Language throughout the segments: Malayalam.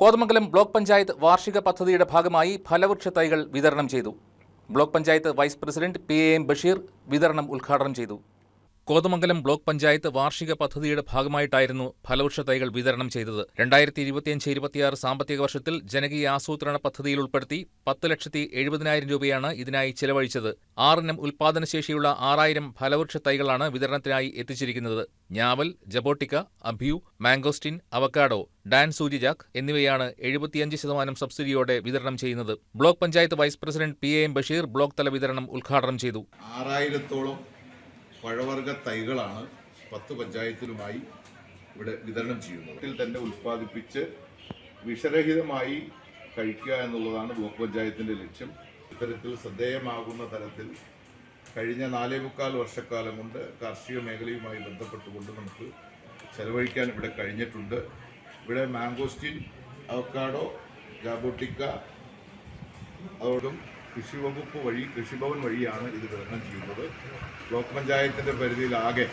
കോതമംഗലം ബ്ലോക്ക് പഞ്ചായത്ത് വാർഷിക പദ്ധതിയുടെ ഭാഗമായി ഫലവൃക്ഷ തൈകൾ വിതരണം ചെയ്തു. Block panchayat vice president P A M Basheer വിതരണം ഉദ്ഘാടനം ചെയ്തു. കോതമംഗലം ബ്ലോക്ക് പഞ്ചായത്ത് വാർഷിക പദ്ധതിയുടെ ഭാഗമായിട്ടായിരുന്നു ഫലവൃക്ഷ തൈകൾ വിതരണം ചെയ്തത്. രണ്ടായിരത്തി ഇരുപത്തിയഞ്ച് ഇരുപത്തിയാറ് സാമ്പത്തിക വർഷത്തിൽ ജനകീയ ആസൂത്രണ പദ്ധതിയിൽ ഉൾപ്പെടുത്തി പത്ത് ലക്ഷത്തി എഴുപതിനായിരം രൂപയാണ് ഇതിനായി ചെലവഴിച്ചത്. ആറിനം ഉൽപാദനശേഷിയുള്ള ആറായിരം ഫലവൃക്ഷ തൈകളാണ് വിതരണത്തിനായി എത്തിച്ചിരിക്കുന്നത്. ഞാവൽ ജബോട്ടിക്ക അഭ്യു മാംഗോസ്റ്റിൻ അവക്കാഡോ ഡാൻ സൂര്യജാക്ക് എന്നിവയാണ് എഴുപത്തിയഞ്ച് ശതമാനം സബ്സിഡിയോടെ വിതരണം ചെയ്യുന്നത്. Block panchayat vice president P A M Basheer block തല വിതരണം ഉദ്ഘാടനം ചെയ്തു. ആറായിരത്തോളം പഴവർഗ തൈകളാണ് പത്ത് പഞ്ചായത്തിലുമായി ഇവിടെ വിതരണം ചെയ്യുന്നത്. വീട്ടിൽ തന്നെ ഉൽപ്പാദിപ്പിച്ച് വിഷരഹിതമായി കഴിക്കുക എന്നുള്ളതാണ് ബ്ലോക്ക് പഞ്ചായത്തിന്റെ ലക്ഷ്യം. ഇത്തരത്തിൽ ശ്രദ്ധേയമാകുന്ന തരത്തിൽ കഴിഞ്ഞ നാലേ മുക്കാൽ വർഷക്കാലം കൊണ്ട് കാർഷിക മേഖലയുമായി ബന്ധപ്പെട്ടുകൊണ്ട് നമുക്ക് ചെലവഴിക്കാൻ ഇവിടെ കഴിഞ്ഞിട്ടുണ്ട്. ഇവിടെ മാംഗോസ്റ്റിൻ അവക്കാഡോ ജാബോട്ടിക്ക അതോടും കൃഷി വകുപ്പ് വഴി കൃഷിഭവൻ വഴിയാണ് ഇത് വിതരണം ചെയ്യുന്നത്. ബ്ലോക്ക് പഞ്ചായത്തിന്റെ പരിധിയിലാകെ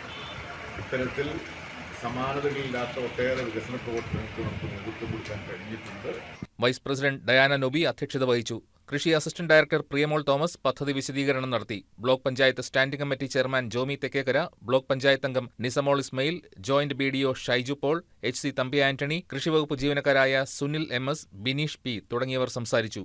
ഇത്തരത്തിൽ സമാനതകളില്ലാത്ത ഒട്ടേറെ വികസന പ്രവർത്തനങ്ങൾക്ക് നമുക്ക് നേതൃത്വം കൊടുക്കാൻ കഴിഞ്ഞിട്ടുണ്ട്. വൈസ് പ്രസിഡന്റ് ഡയാന നൊബി അധ്യക്ഷത വഹിച്ചു. കൃഷി അസിസ്റ്റന്റ് ഡയറക്ടർ പ്രിയമോൾ തോമസ് പദ്ധതി വിശദീകരണം നടത്തി. Block panchayat standing committee chairman Jomy Thekkekara block panchayat അംഗം Nisamol Ismail joint B D O Shaiju Paul H C Thampi Antony കൃഷിവകുപ്പ് ജീവനക്കാരായ Sunil M S Bineesh P തുടങ്ങിയവർ സംസാരിച്ചു.